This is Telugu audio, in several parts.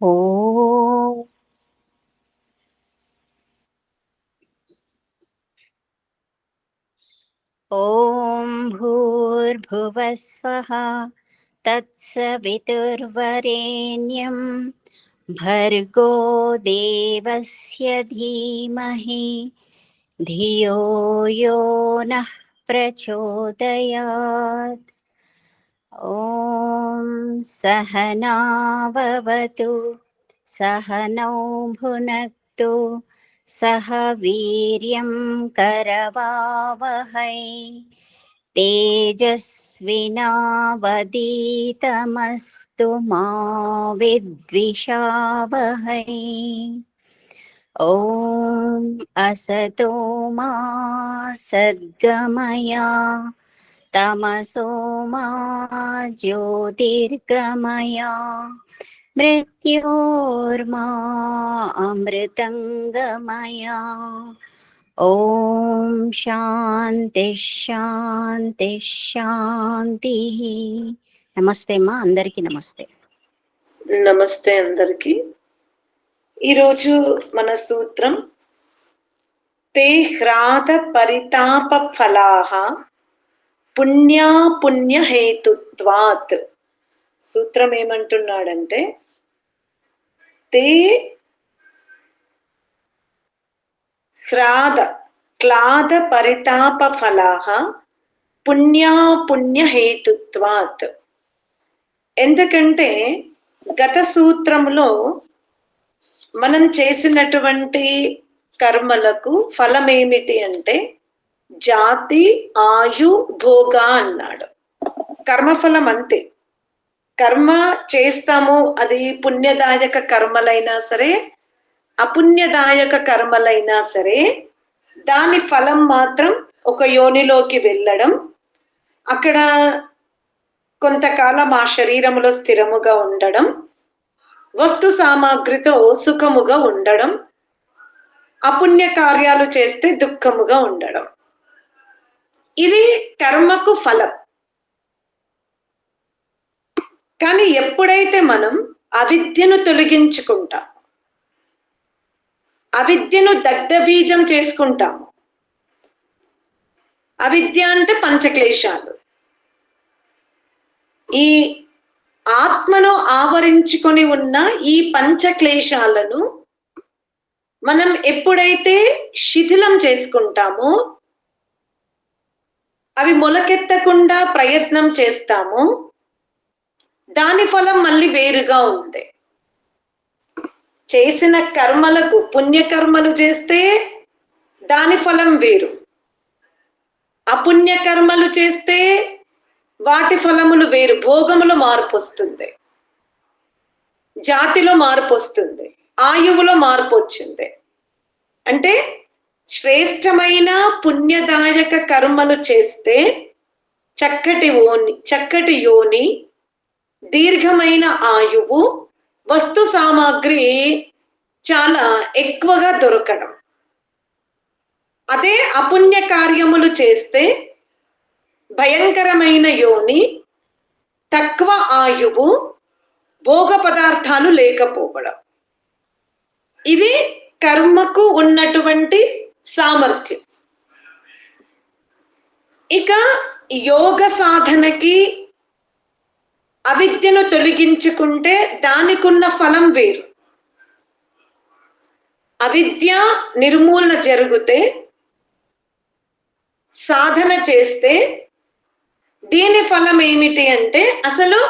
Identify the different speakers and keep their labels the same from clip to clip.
Speaker 1: ఓ ॐ भूर्भुवः स्वः भर्गो देवस्य धीमहि धियो यो नः प्रचोदयात्। ॐ सहनाववतु सहनौ भुनक्तु सह वीर्यं करवावहै। तेजस्विनावदीतमस्तु मा विद्विषावहै। ॐ असतो मा सद्गमया तमसो मा ज्योतिर्गमया मृत्योर्मा अमृतङ्गमया ॐ शान्तिः शान्तिः शान्तिः నమస్తే అమ్మా అందరికీ నమస్తే
Speaker 2: నమస్తే అందరికి ఈరోజు మన సూత్రం తే హ్రాద పరితాప ఫలాహ పుణ్యాపుణ్యహేతుత్వాత్ సూత్రం ఏమంటున్నాడంటే తే హ్రాద క్లాద పరితాప ఫలాహ పుణ్యాపుణ్యహేతుత్వాత్ ఎందుకంటే గత సూత్రంలో మనం చేసినటువంటి కర్మలకు ఫలం ఏమిటి అంటే జాతి ఆయు భోగ అన్నాడు. కర్మఫలం అంతే కర్మ చేస్తాము అది పుణ్యదాయక కర్మలైనా సరే అపుణ్యదాయక కర్మలైనా సరే దాని ఫలం మాత్రం ఒక యోనిలోకి వెళ్ళడం అక్కడ కొంతకాలం ఆ శరీరములో స్థిరముగా ఉండడం వస్తు సామాగ్రితో సుఖముగా ఉండడం అపుణ్య కార్యాలు చేస్తే దుఃఖముగా ఉండడం. ఇది కర్మకు ఫలం. కానీ ఎప్పుడైతే మనం అవిద్యను తొలగించుకుంటాం అవిద్యను దగ్ధబీజం చేసుకుంటాము అవిద్య అంటే పంచక్లేశాలు. ఈ ఆత్మను ఆవరించుకొని ఉన్న ఈ పంచక్లేశాలను మనం ఎప్పుడైతే శిథిలం చేసుకుంటామో అవి మొలకెత్తకుండా ప్రయత్నం చేస్తాము. దాని ఫలం మళ్ళీ వేరుగా ఉంది చేసిన కర్మలకు పుణ్యకర్మలు చేస్తే దాని ఫలం వేరు. అపుణ్య కర్మలు చేస్తే వాటి ఫలములు వేరు. భోగములో మార్పు వస్తుంది. జాతిలో మార్పు వస్తుంది. ఆయువులో మార్పు వచ్చింది. అంటే శ్రేష్టమైన పుణ్యదాయక కర్మలు చేస్తే చక్కటి ఓని చక్కటి యోని దీర్ఘమైన ఆయువు వస్తు సామాగ్రి చాలా ఎక్కువగా దొరకడం. అదే అపుణ్య కార్యములు చేస్తే భయంకరమైన యోని తక్కువ ఆయువు భోగ పదార్థాలు లేకపోవడం. ఇది కర్మకు ఉన్నటువంటి సామర్థ్యం. ఇక యోగ సాధనకి అవిద్యను తొలగించుకుంటే దానికున్న ఫలం వేరు. అవిద్య నిర్మూలన జరిగితే సాధన చేస్తే దీని ఫలం ఏమిటి అంటే అసలు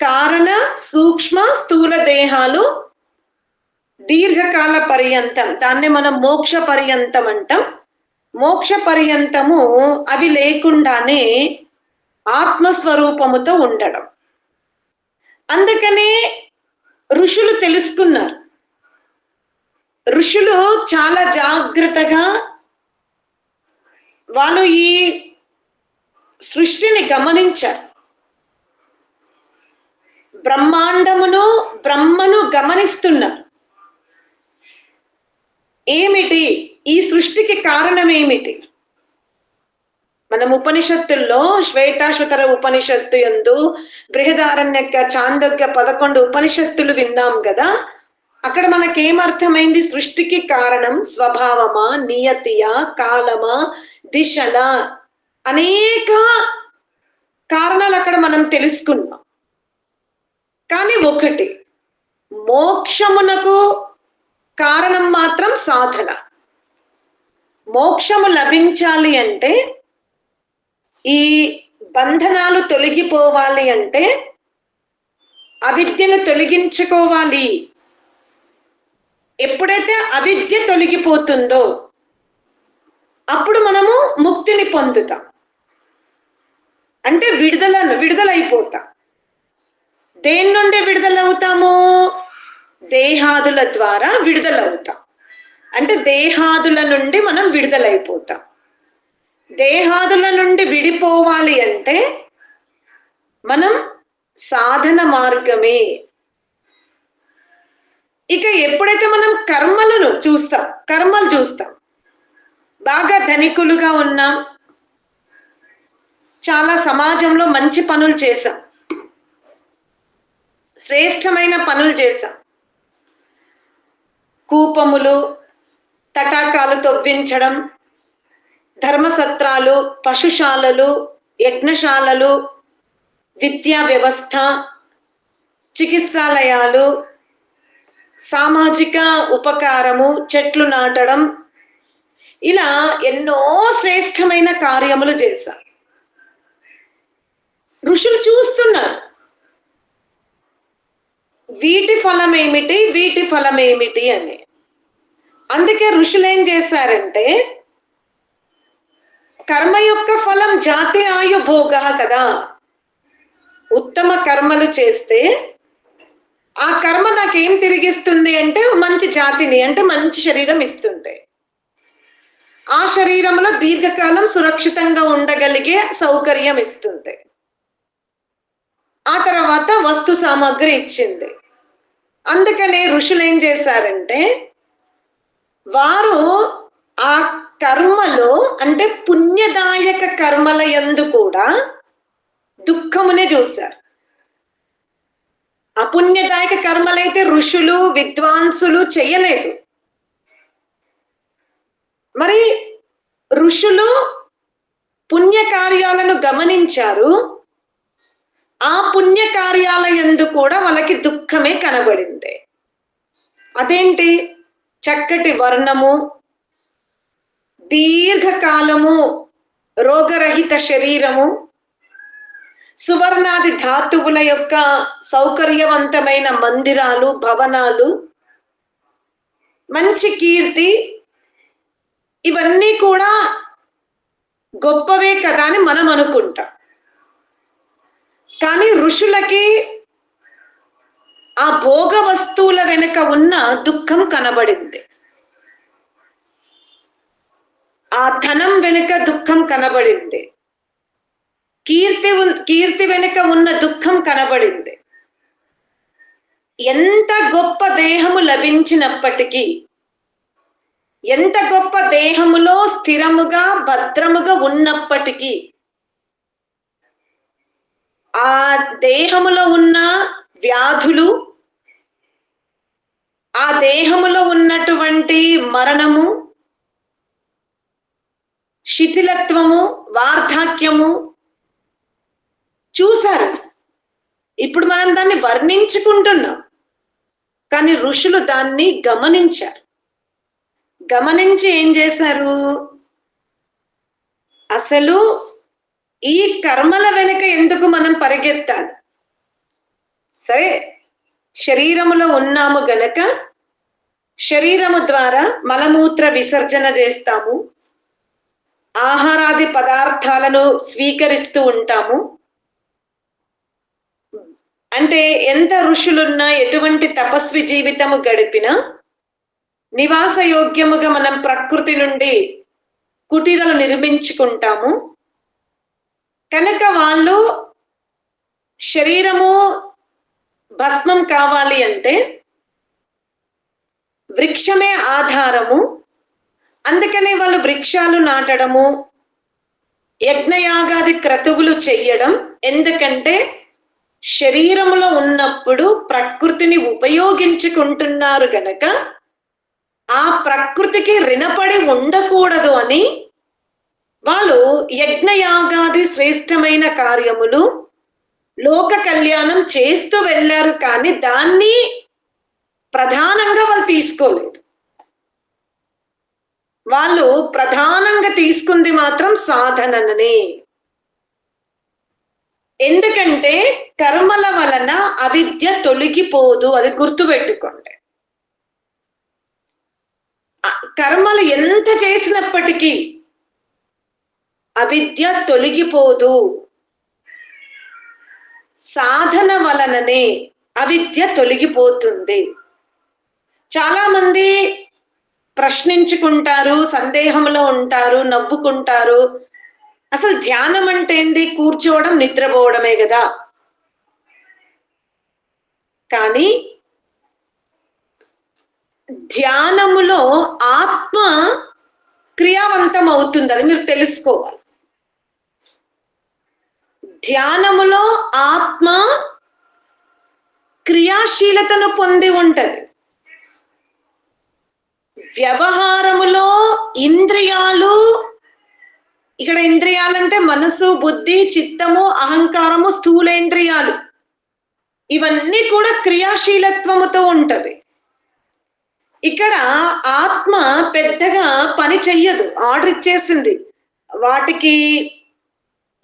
Speaker 2: కారణ సూక్ష్మ స్థూల దేహాలు దీర్ఘకాల పర్యంతం దాన్ని మనం మోక్ష పర్యంతం అంటాం మోక్ష పర్యంతము అవి లేకుండానే ఆత్మస్వరూపముతో ఉండడం. అందుకనే ఋషులు తెలుసుకున్నారు. ఋషులు చాలా జాగ్రత్తగా వాళ్ళు ఈ సృష్టిని గమనించారు. బ్రహ్మాండమును బ్రహ్మను గమనిస్తున్నారు. ఏమిటి? ఈ సృష్టికి కారణం ఏమిటి మనం ఉపనిషత్తుల్లో శ్వేతాశ్వతర ఉపనిషత్తు ఎందు బృహదారణ్యక చాందొక్క పదకొండు ఉపనిషత్తులు విన్నాం కదా అక్కడ మనకేమర్థమైంది? సృష్టికి కారణం స్వభావమా నియతియా కాలమా దిశల? అనేక కారణాలు అక్కడ మనం తెలుసుకున్నాం. కానీ ఒకటి మోక్షమునకు కారణం మాత్రం సాధన. మోక్షము లభించాలి అంటే ఈ బంధనాలు తొలగిపోవాలి అంటే అవిద్యను తొలగించుకోవాలి. ఎప్పుడైతే అవిద్య తొలగిపోతుందో అప్పుడు మనము ముక్తిని పొందుతాం. అంటే విడుదల విడుదలైపోతాం. దేని నుండి విడుదలవుతాము? దేహాదుల ద్వారా విడుదలవుతాం. అంటే దేహాదుల నుండి మనం విడుదలైపోతాం. దేహాదుల నుండి విడిపోవాలి అంటే మనం సాధన మార్గమే. ఇక ఎప్పుడైతే మనం కర్మలను చూస్తాం కర్మలు చూస్తాం బాగా ధనికులుగా ఉన్నాం చాలా సమాజంలో మంచి పనులు చేశాం శ్రేష్టమైన పనులు చేశాం కూపములు తటాకాలు తవ్వించడం ధర్మసత్రాలు పశుశాలలు యజ్ఞశాలలు విద్యా వ్యవస్థ చికిత్సాలయాలు సామాజిక ఉపకారము చెట్లు నాటడం ఇలా ఎన్నో శ్రేష్టమైన కార్యములు చేశారు. ఋషులు చూస్తున్నారు. వీటి ఫలం ఏమిటి వీటి ఫలం ఏమిటి అని. అందుకే ఋషులు ఏం చేశారంటే కర్మ యొక్క ఫలం జాతి ఆయు భోగ కదా. ఉత్తమ కర్మలు చేస్తే ఆ కర్మ నాకేం తిరిగిస్తుంది అంటే మంచి జాతిని అంటే మంచి శరీరం ఇస్తుంటే. ఆ శరీరంలో దీర్ఘకాలం సురక్షితంగా ఉండగలిగే సౌకర్యం ఇస్తుంది ఆ తర్వాత వస్తు సామాగ్రి ఇచ్చింది. అందుకనే ఋషులు ఏం చేశారంటే వారు ఆ కర్మలో అంటే పుణ్యదాయక కర్మల యందు కూడా దుఃఖమునే చూశారు. అపుణ్యదాయక కర్మలైతే ఋషులు విద్వాంసులు చేయలేదు. మరి ఋషులు పుణ్య కార్యాలను గమనించారు. ఆ పుణ్య కార్యాల కూడా వాళ్ళకి దుఃఖమే కనబడింది. అదేంటి? చక్కటి వర్ణము దీర్ఘకాలము రోగరహిత శరీరము సువర్ణాది ధాతువుల యొక్క సౌకర్యవంతమైన మందిరాలు భవనాలు మంచి కీర్తి ఇవన్నీ కూడా గొప్పవే కదా అని మనం అనుకుంటాం. కానీ ఋషులకి ఆ భోగ వస్తువుల వెనుక ఉన్న దుఃఖం కనబడింది. ఆ ధనం వెనుక దుఃఖం కనబడింది. కీర్తి ఉన్- కీర్తి వెనుక ఉన్న దుఃఖం కనబడింది. ఎంత గొప్ప దేహము లభించినప్పటికీ ఎంత గొప్ప దేహములో స్థిరముగా భద్రముగా ఉన్నప్పటికీ ఆ దేహములో ఉన్న వ్యాధులు ఆ దేహములో ఉన్నటువంటి మరణము శిథిలత్వము వార్ధాక్యము చూశారు. ఇప్పుడు మనం దాన్ని వర్ణించుకుంటున్నాం. కానీ ఋషులు దాన్ని గమనించారు. గమనించి ఏం చేశారు? అసలు ఈ కర్మల వెనుక ఎందుకు మనం పరిగెత్తాలి? సరే శరీరములో ఉన్నాము గనక శరీరము ద్వారా మలమూత్ర విసర్జన చేస్తాము. ఆహారాది పదార్థాలను స్వీకరిస్తూ ఉంటాము. అంటే ఎంత ఋషులున్నా ఎటువంటి తపస్వి జీవితము గడిపినా నివాస యోగ్యముగా మనం ప్రకృతి నుండి కుటీరలు నిర్మించుకుంటాము. కనుక వాళ్ళు శరీరము భస్మం కావాలి అంటే వృక్షమే ఆధారము. అందుకనే వాళ్ళు వృక్షాలు నాటడము యజ్ఞయాగాది క్రతువులు చెయ్యడం. ఎందుకంటే శరీరంలో ఉన్నప్పుడు ప్రకృతిని ఉపయోగించుకుంటున్నారు గనక ఆ ప్రకృతికి రుణపడి ఉండకూడదు అని వాళ్ళు యజ్ఞయాగాది శ్రేష్టమైన కార్యములు లోక కళ్యాణం చేస్తూ వెళ్ళారు కానీ దాన్ని ప్రధానంగా వాళ్ళు తీసుకోలేదు. వాళ్ళు ప్రధానంగా తీసుకుంది మాత్రం సాధననే. ఎందుకంటే కర్మల వలన అవిద్య తొలగిపోదు అది గుర్తుపెట్టుకోండి. కర్మలు ఎంత చేసినప్పటికీ అవిద్య తొలగిపోదు. సాధన వలననే అవిద్య తొలగిపోతుంది. చాలా మంది ప్రశ్నించుకుంటారు సందేహంలో ఉంటారు నవ్వుకుంటారు. అసలు ధ్యానం అంటే ఏంది? కూర్చోవడం నిద్రపోవడమే కదా. కానీ ధ్యానములో ఆత్మ క్రియావంతం అవుతుంది అది మీరు తెలుసుకోవాలి. ధ్యానములో ఆత్మ క్రియాశీలతను పొంది ఉంటది. వ్యవహారములో ఇంద్రియాలు ఇక్కడ ఇంద్రియాలంటే మనసు బుద్ధి చిత్తము అహంకారము స్థూలేంద్రియాలు. ఇవన్నీ కూడా క్రియాశీలత్వముతో ఉంటవి. ఇక్కడ ఆత్మ పెద్దగా పని చెయ్యదు ఆర్డర్ ఇచ్చేసింది. వాటికి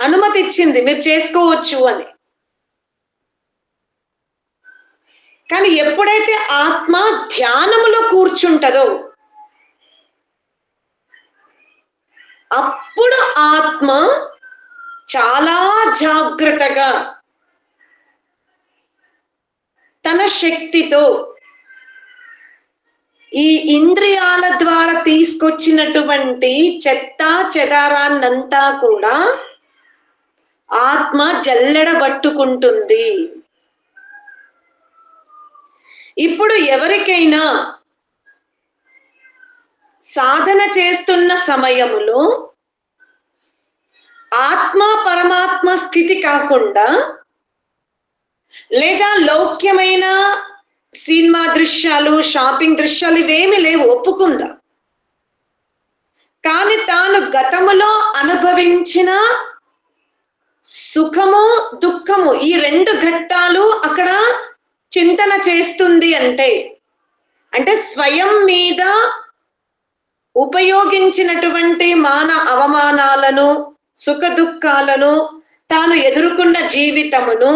Speaker 2: అనుమతి ఇచ్చింది మీరు చేసుకోవచ్చు అని. కానీ ఎప్పుడైతే ఆత్మ ధ్యానములో కూర్చుంటదో అప్పుడు ఆత్మ చాలా జాగ్రత్తగా తన శక్తితో ఈ ఇంద్రియాల ద్వారా తీసుకొచ్చినటువంటి చెత్త చెదారాన్నంతా కూడా ఆత్మ జల్లెడబట్టుకుంటుంది ఇప్పుడు ఎవరికైనా సాధన చేస్తున్న సమయములో ఆత్మ పరమాత్మ స్థితి కాకుండా లేదా లౌక్యమైన సినిమా దృశ్యాలు షాపింగ్ దృశ్యాలు ఇవేమి లేవు ఒప్పుకుందా. కానీ తాను గతములో అనుభవించిన సుఖము దుఃఖము ఈ రెండు ఘట్టాలు అక్కడ చింతన చేస్తుంది అంటే అంటే స్వయం మీద ఉపయోగించినటువంటి మాన అవమానాలను సుఖ దుఃఖాలను తాను ఎదుర్కొన్న జీవితమును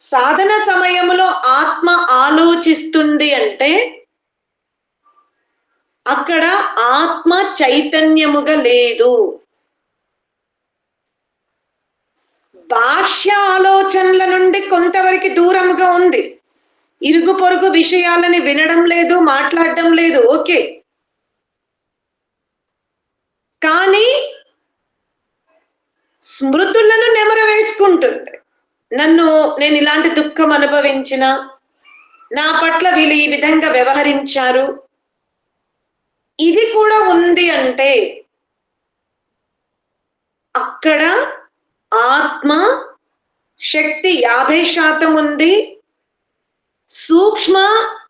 Speaker 2: సాధన సమయంలో ఆత్మ ఆలోచిస్తుంది అంటే అక్కడ ఆత్మ చైతన్యముగా లేదు. భాష్య ఆలోచనల నుండి కొంతవరకు దూరంగా ఉంది. ఇరుగు పొరుగు విషయాలని వినడం లేదు మాట్లాడడం లేదు. ఓకే. కానీ స్మృతులను నెమర వేసుకుంటుంది నన్ను నేను ఇలాంటి దుఃఖం అనుభవించిన నా పట్ల వీళ్ళు ఈ విధంగా వ్యవహరించారు. ఇది కూడా ఉంది అంటే అక్కడ ఆత్మ శక్తి యాభై శాతం ఉంది. సూక్ష్మ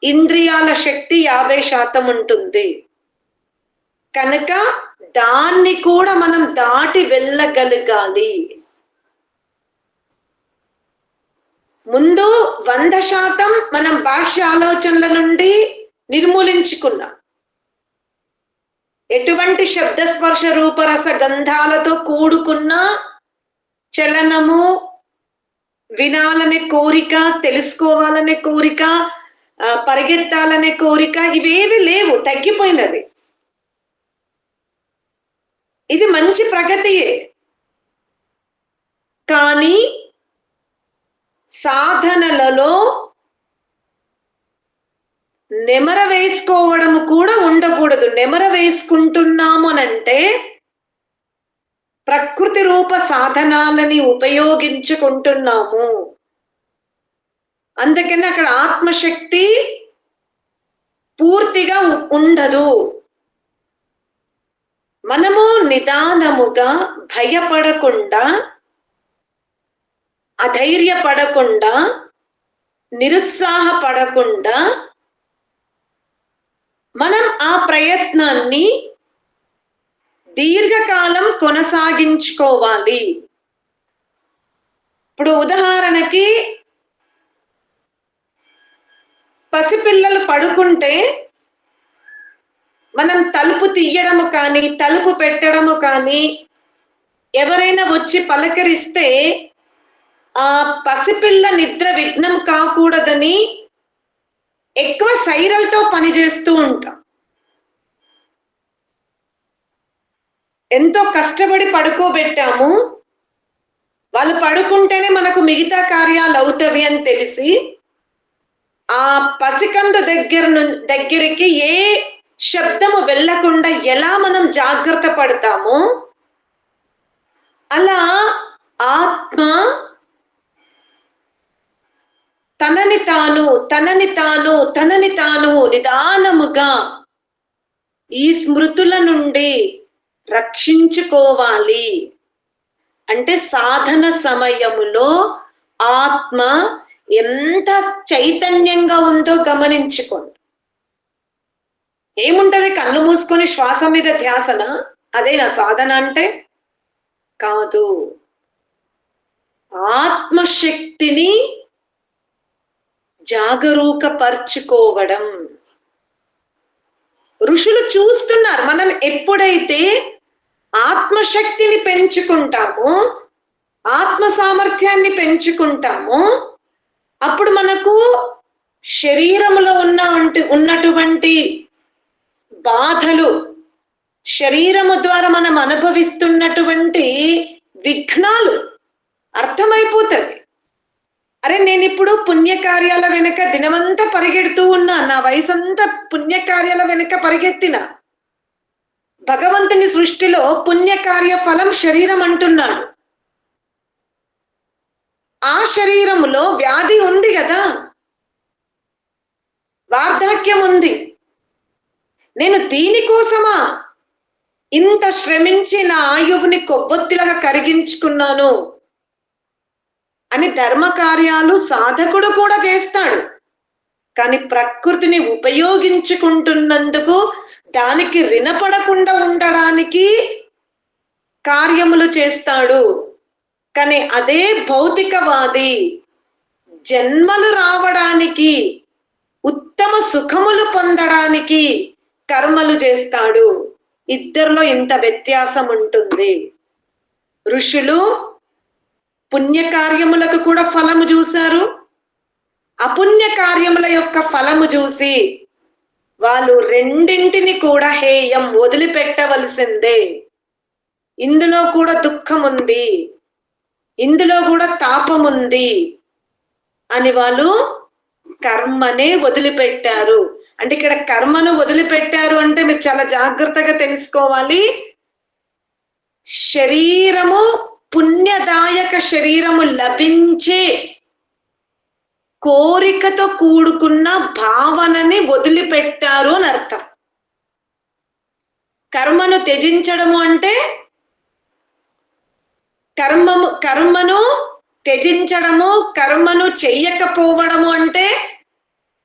Speaker 2: ఇంద్రియాల శక్తి యాభై శాతం ఉంటుంది. కనుక దాన్ని కూడా మనం దాటి వెళ్ళగలగాలి. ముందు వంద శాతం మనం భాష్య ఆలోచనల నుండి నిర్మూలించుకున్నాం. ఎటువంటి శబ్ద స్పర్శ రూపరస గంధాలతో కూడుకున్న చలనము వినాలనే కోరిక తెలుసుకోవాలనే కోరిక పరిగెత్తాలనే కోరిక ఇవేవి లేవు తగ్గిపోయినవి. ఇది మంచి ప్రగతియే. కానీ సాధనలలో నెమర వేసుకోవడం కూడా ఉండకూడదు. నెమర వేసుకుంటున్నామునంటే ప్రకృతి రూప సాధనాలని ఉపయోగించుకుంటున్నాము. అందుకని అక్కడ ఆత్మశక్తి పూర్తిగా ఉండదు. మనము నిదానముగా భయపడకుండా అధైర్యపడకుండా నిరుత్సాహపడకుండా మనం ఆ ప్రయత్నాన్ని దీర్ఘకాలం కొనసాగించుకోవాలి. ఇప్పుడు ఉదాహరణకి పసిపిల్లలు పడుకుంటే మనం తలుపు తీయడము కానీ తలుపు పెట్టడము కానీ ఎవరైనా వచ్చి పలకరిస్తే ఆ పసిపిల్ల నిద్ర విఘ్నం కాకూడదని ఎక్కువ సైరలతో పనిచేస్తూ ఉంటాం. ఎంతో కష్టపడి పడుకోబెట్టాము. వాళ్ళు పడుకుంటేనే మనకు మిగతా కార్యాలు అవుతవి అని తెలిసి ఆ పసికంద దగ్గర ను- దగ్గరికి ఏ శబ్దము వెళ్ళకుండా ఎలా మనం జాగ్రత్త పడతాము? అలా ఆత్మ తనని తాను తనని తాను తనని తాను నిదానముగా ఈ స్మృతుల నుండి రక్షించుకోవాలి. అంటే సాధన సమయములో ఆత్మ ఎంత చైతన్యంగా ఉందో గమనించుకోండి. ఏముంటది కళ్ళు మూసుకొని శ్వాస మీద ధ్యాసన? అదే నా సాధన అంటే? కాదు. ఆత్మశక్తిని జాగరూకపరుచుకోవడం. ఋషులు చూస్తున్నారు మనం ఎప్పుడైతే ఆత్మశక్తిని పెంచుకుంటాము ఆత్మ సామర్థ్యాన్ని పెంచుకుంటాము. అప్పుడు మనకు శరీరంలో ఉన్న ఉన్నటువంటి బాధలు శరీరము ద్వారా మనం అనుభవిస్తున్నటువంటి విఘ్నాలు అర్థమైపోతాయి. అరే నేను ఇప్పుడు పుణ్యకార్యాల వెనుక దినమంతా పరిగెడుతూ ఉన్నా నా వయసంతా పుణ్యకార్యాల వెనుక పరిగెత్తిన భగవంతుని సృష్టిలో పుణ్యకార్య ఫలం శరీరం అంటున్నాడు. ఆ శరీరములో వ్యాధి ఉంది కదా? వార్ధక్యం ఉంది. నేను దీనికోసమా ఇంత శ్రమించి నా ఆయువుని కొవ్వొత్తిలాగా కరిగించుకున్నాను? అని ధర్మ కార్యాలు సాధకుడు కూడా చేస్తాడు. కానీ ప్రకృతిని ఉపయోగించుకుంటున్నందుకు దానికి రినపడకుండా ఉండడానికి కార్యములు చేస్తాడు. కానీ అదే భౌతికవాది జన్మలు రావడానికి ఉత్తమ సుఖములు పొందడానికి కర్మలు చేస్తాడు. ఇద్దరిలో ఇంత వ్యత్యాసం ఉంటుంది. ఋషులు పుణ్యకార్యములకు కూడా ఫలము చూశారు. అపుణ్య కార్యముల యొక్క ఫలము చూసి వాళ్ళు రెండింటిని కూడా హేయం వదిలిపెట్టవలసిందే. ఇందులో కూడా దుఃఖం ఉంది ఇందులో కూడా తాపం ఉంది అని వాళ్ళు కర్మనే వదిలిపెట్టారు. అంటే ఇక్కడ కర్మను వదిలిపెట్టారు అంటే మీరు చాలా జాగ్రత్తగా తెలుసుకోవాలి. శరీరము పుణ్యదాయక శరీరము లభించే కోరికతో కూడుకున్న భావనని వదిలిపెట్టారు అని అర్థం. కర్మను త్యజించడము అంటే కర్మము కర్మను త్యజించడము కర్మను చెయ్యకపోవడము అంటే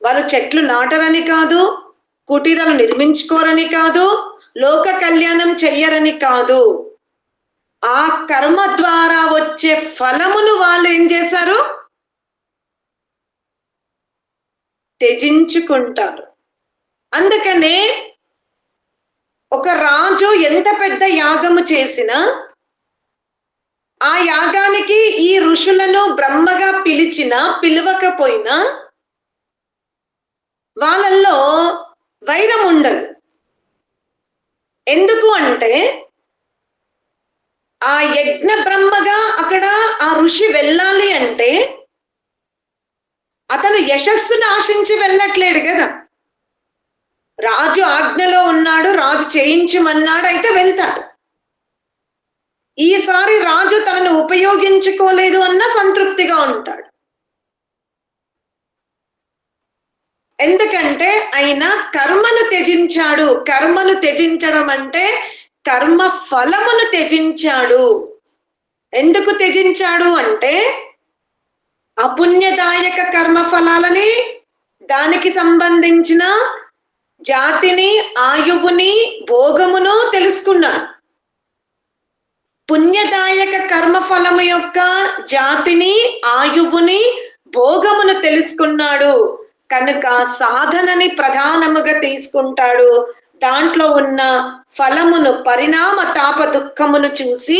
Speaker 2: వారు చెట్లు నాటరని కాదు కుటీరాలు నిర్మించుకోరని కాదు లోక కళ్యాణం చెయ్యరని కాదు. ఆ కర్మ ద్వారా వచ్చే ఫలమును వాళ్ళు ఏం చేశారు? త్యజించుకుంటారు. అందుకనే ఒక రాజు ఎంత పెద్ద యాగము చేసినా ఆ యాగానికి ఈ ఋషులను బ్రహ్మగా పిలిచినా పిలవకపోయినా వాళ్ళల్లో వైరం ఉండదు. ఎందుకు అంటే ఆ యజ్ఞ బ్రహ్మగా అక్కడ ఆ ఋషి వెళ్ళాలి అంటే అతను యశస్సును ఆశించి వెళ్ళట్లేడు కదా. రాజు ఆజ్ఞలో ఉన్నాడు రాజు చేయించమన్నాడు అయితే వెళ్తాడు. ఈసారి రాజు తనను ఉపయోగించుకోలేదు అన్న సంతృప్తిగా ఉంటాడు. ఎందుకంటే ఆయన కర్మను త్యజించాడు. కర్మను త్యజించడం అంటే కర్మ ఫలమును త్యజించాడు. ఎందుకు త్యజించాడు అంటే అపుణ్యదాయక కర్మ ఫలాలని దానికి సంబంధించిన జాతిని ఆయువుని భోగమును తెలుసుకున్నాడు పుణ్యదాయక కర్మ ఫలము యొక్క జాతిని ఆయువుని భోగమును తెలుసుకున్నాడు. కనుక సాధనని ప్రధానముగా తీసుకుంటాడు. దాంట్లో ఉన్న ఫలమును పరిణామ తాప దుఃఖమును చూసి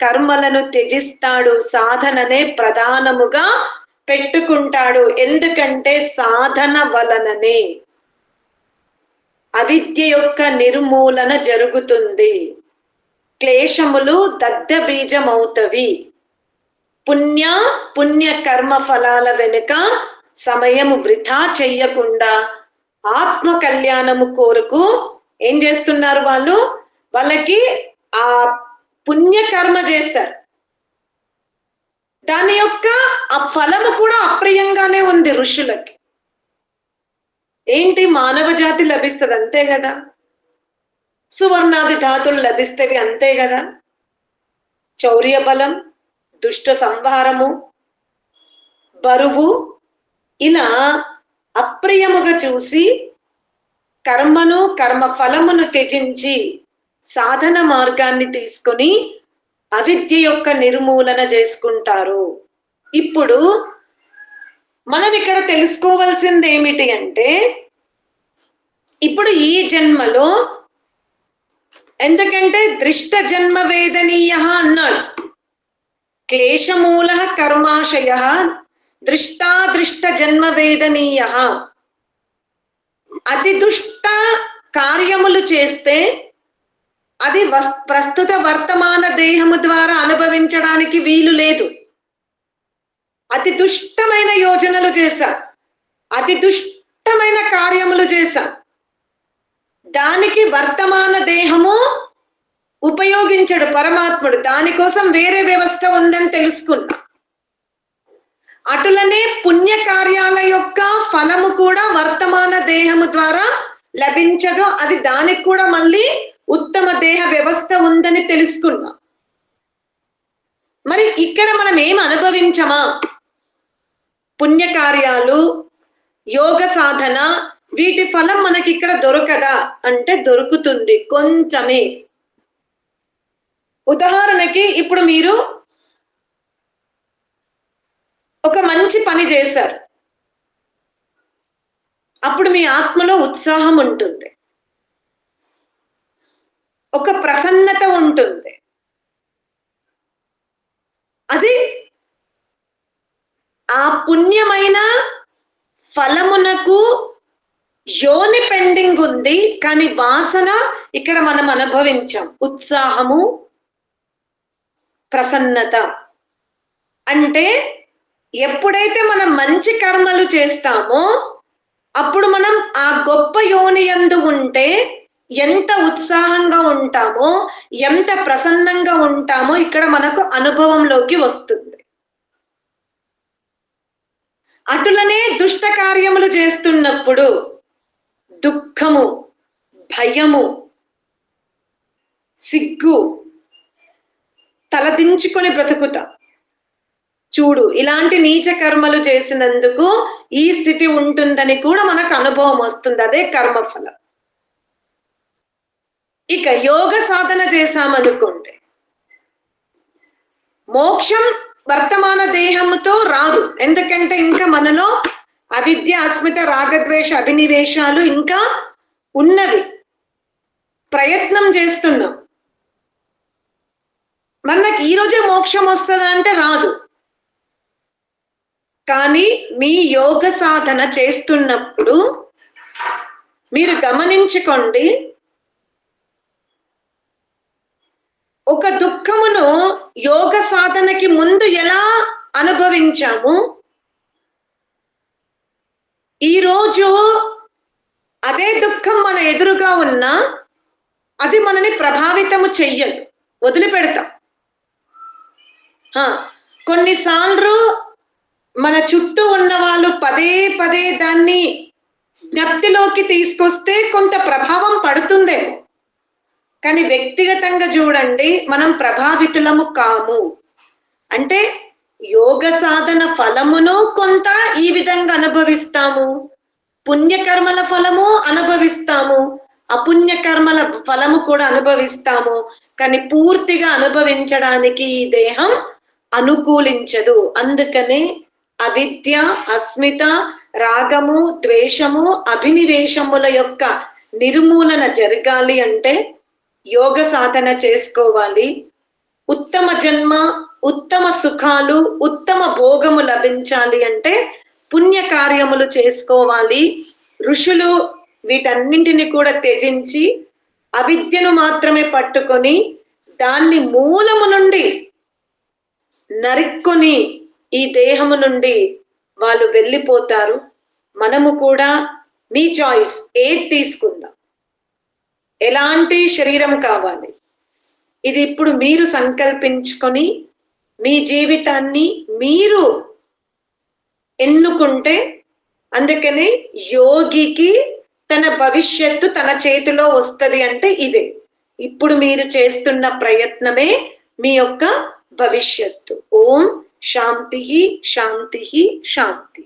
Speaker 2: కర్మలను త్యజిస్తాడు సాధననే ప్రధానముగా పెట్టుకుంటాడు. ఎందుకంటే సాధన వలననే అవిద్య యొక్క నిర్మూలన జరుగుతుంది. క్లేశములు దగ్ధ బీజమవుతవి పుణ్య పుణ్య కర్మ ఫలాల వెనుక సమయము వృధా చెయ్యకుండా ఆత్మ కళ్యాణము కోరుకు ఏం చేస్తున్నారు వాళ్ళు? వాళ్ళకి ఆ పుణ్యకర్మ చేస్తారు. దాని యొక్క ఆ ఫలము కూడా అప్రియంగానే ఉంది ఋషులకి. ఏంటి? మానవ జాతి లభిస్తుంది అంతే కదా. సువర్ణాది ధాతులు లభిస్తేవి అంతే కదా. చౌర్య బలం దుష్ట సంహారము బరువు ఇలా అప్రియముగా చూసి కర్మను కర్మ ఫలమును త్యజించి సాధన మార్గాన్ని తీసుకొని అవిద్య యొక్క నిర్మూలన చేసుకుంటారు. ఇప్పుడు మనం ఇక్కడ తెలుసుకోవాల్సింది ఏమిటి అంటే ఇప్పుడు ఈ జన్మలో ఎందుకంటే దృష్ట జన్మ వేదనీయ అన్నాడు. క్లేశమూల కర్మాశయ దృష్టాదృష్ట జన్మ వేదనీయ. అతి దుష్ట కార్యములు చేస్తే అది వస్ ప్రస్తుత వర్తమాన దేహము ద్వారా అనుభవించడానికి వీలు లేదు. అతి దుష్టమైన యోజనలు చేశా. అతి దుష్టమైన కార్యములు చేశా. దానికి వర్తమాన దేహము ఉపయోగించడు పరమాత్ముడు. దానికోసం వేరే వ్యవస్థ ఉందని తెలుసుకున్నా. అటులనే పుణ్య కార్యాల యొక్క ఫలము కూడా వర్తమాన దేహము ద్వారా లభించదు. అది దానికి కూడా మళ్ళీ ఉత్తమ దేహ వ్యవస్థ ఉందని తెలుసుకున్నా. మరి ఇక్కడ మనం ఏం అనుభవించమా? పుణ్యకార్యాలు యోగ సాధన వీటి ఫలం మనకి ఇక్కడ దొరకదా? అంటే దొరుకుతుంది కొంచెమే. ఉదాహరణకి ఇప్పుడు మీరు ఒక మంచి పని చేశారు. అప్పుడు మీ ఆత్మలో ఉత్సాహం ఉంటుంది. ఒక ప్రసన్నత ఉంటుంది. అది ఆ పుణ్యమైన ఫలమునకు యోని పెండింగ్ ఉంది కానీ వాసన ఇక్కడ మనం అనుభవించాం. ఉత్సాహము ప్రసన్నత. అంటే ఎప్పుడైతే మనం మంచి కర్మలు చేస్తామో అప్పుడు మనం ఆ గొప్ప యోని యందు ఉంటే ఎంత ఉత్సాహంగా ఉంటామో ఎంత ప్రసన్నంగా ఉంటామో ఇక్కడ మనకు అనుభవంలోకి వస్తుంది. అటులనే దుష్ట కార్యములు చేస్తున్నప్పుడు దుఃఖము భయము సిగ్గు తలదించుకొని బ్రతుకుతా. చూడు ఇలాంటి నీచ కర్మలు చేసినందుకు ఈ స్థితి ఉంటుందని కూడా మనకు అనుభవం వస్తుంది. అదే కర్మఫలం. ఇక యోగ సాధన చేశామనుకోండి మోక్షం వర్తమాన దేహముతో రాదు. ఎందుకంటే ఇంకా మనలో అవిద్య అస్మిత రాగద్వేష అభినివేశాలు ఇంకా ఉన్నవి. ప్రయత్నం చేస్తున్నాం. మనకి ఈరోజే ఈ రోజే మోక్షం వస్తుందా అంటే రాదు. కానీ మీ యోగ సాధన చేస్తున్నప్పుడు మీరు గమనించుకోండి ఒక దుఃఖమును యోగ సాధనకి ముందు ఎలా అనుభవించాము? ఈరోజు అదే దుఃఖం మన ఎదురుగా ఉన్నా అది మనని ప్రభావితము చెయ్యదు. వదిలిపెడతాం. కొన్నిసార్లు మన చుట్టూ ఉన్న వాళ్ళు పదే పదే దాన్ని జ్ఞప్తిలోకి తీసుకొస్తే కొంత ప్రభావం పడుతుందేమో. కానీ వ్యక్తిగతంగా చూడండి మనం ప్రభావితులము కాము. అంటే యోగ సాధన ఫలమును కొంత ఈ విధంగా అనుభవిస్తాము. పుణ్యకర్మల ఫలము అనుభవిస్తాము. అపుణ్యకర్మల ఫలము కూడా అనుభవిస్తాము. కానీ పూర్తిగా అనుభవించడానికి ఈ దేహం అనుకూలించదు. అందుకనే అవిద్య అస్మిత రాగము ద్వేషము అభినివేశముల యొక్క నిర్మూలన జరగాలి అంటే యోగ సాధన చేసుకోవాలి. ఉత్తమ జన్మ ఉత్తమ సుఖాలు ఉత్తమ భోగము లభించాలి అంటే పుణ్య కార్యములు చేసుకోవాలి. ఋషులు వీటన్నింటిని కూడా త్యజించి అవిద్యను మాత్రమే పట్టుకొని దాన్ని మూలము నుండి నరుక్కొని ఈ దేహము నుండి వాళ్ళు వెళ్ళిపోతారు. మనము కూడా మీ చాయిస్ ఏది తీసుకుందాం? ఎలాంటి శరీరం కావాలి? ఇది ఇప్పుడు మీరు సంకల్పించుకొని మీ జీవితాన్ని మీరు ఎన్నుకుంటే అందుకనే యోగికి తన భవిష్యత్తు తన చేతిలో వస్తుంది అంటే ఇదే. ఇప్పుడు మీరు చేస్తున్న ప్రయత్నమే మీ యొక్క భవిష్యత్తు. ఓం శాంతి శాంతి శాంతి.